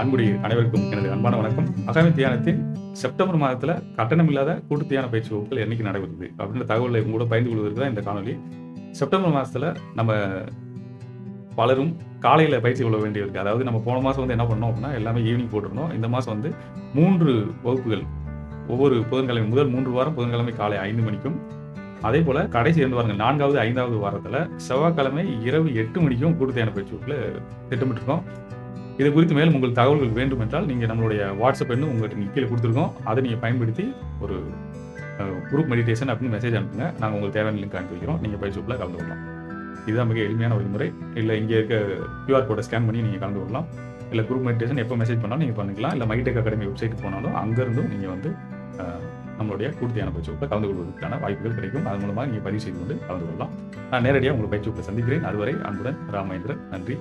அன்புடைய அனைவருக்கும் எனது அன்பான வணக்கம். அகாமி தியானத்தின் செப்டம்பர் மாதத்தில் கட்டணமில்லாத கூட்டு தியான பயிற்சி வகுப்புகள் என்னைக்கு நடைபெறுது? அப்படின்ற தகவலை உங்களோட பயந்து கொள்வதற்கு தான் இந்த காணொலி செப்டம்பர் மாதத்தில் நம்ம பலரும் காலையில் பயிற்சி கொள்ள வேண்டியிருக்கு அதாவது நம்ம போன மாதம் வந்து என்ன பண்ணோம் அப்படின்னா எல்லாமே ஈவினிங் போட்டிருந்தோம். இந்த மாதம் வந்து மூன்று வகுப்புகள் ஒவ்வொரு புதன்கிழமை முதல் மூன்று வாரம் புதன்கிழமை காலை ஐந்து மணிக்கும் அதே போல் கடைசி இரண்டு வாரங்கள் நான்காவது ஐந்தாவது வாரத்தில் செவ்வாய்க்கிழமை இரவு எட்டு மணிக்கும் கூட்டு தியான பயிற்சி வகுப்பில் திட்டமிட்டிருக்கோம். இது குறித்து மேலும் உங்கள் தகவல்கள் வேண்டும் என்றால் நீங்கள் நம்மளுடைய வாட்ஸ்அப் எண்ணு உங்களுக்கு கீழே கொடுத்துருக்கோம். அதை நீங்கள் பயன்படுத்தி ஒரு குரூப் மெடிடேஷன் அப்படின்னு மெசேஜ் அனுப்புங்க. நாங்கள் உங்களுக்கு தேவையான லிங்க் அனுப்பி வைக்கிறோம். நீங்கள் பயிற்சி வகுப்பில் கலந்து கொள்ளலாம். இதுதான் மிக எளிமையான வழிமுறை இல்லை இங்கே இருக்க கியூஆர் கோடை ஸ்கேன் பண்ணி நீங்கள் கலந்து கொள்ளலாம். இல்லை குரூப் மெடிடேஷன் எப்போ மெசேஜ் பண்ணாலும் நீங்கள் பண்ணிக்கலாம். இல்லை மைடெக் அகாடமி வெப்சைட் போனாலும் அங்கேருந்தும் நீங்கள் வந்து நம்மளுடைய கூடுதியான பயிற்சி வகுப்பில் கலந்து கொள்வதற்கான வாய்ப்புகள் கிடைக்கும். அது மூலமாக நீங்கள் பதிவு செய்து கொண்டு கலந்து கொள்ளலாம். நான் நேரடியாக உங்களை பயிற்சி வகுப்பில் சந்திக்கிறேன். அதுவரை அன்புடன் ராமேந்திரன். நன்றி.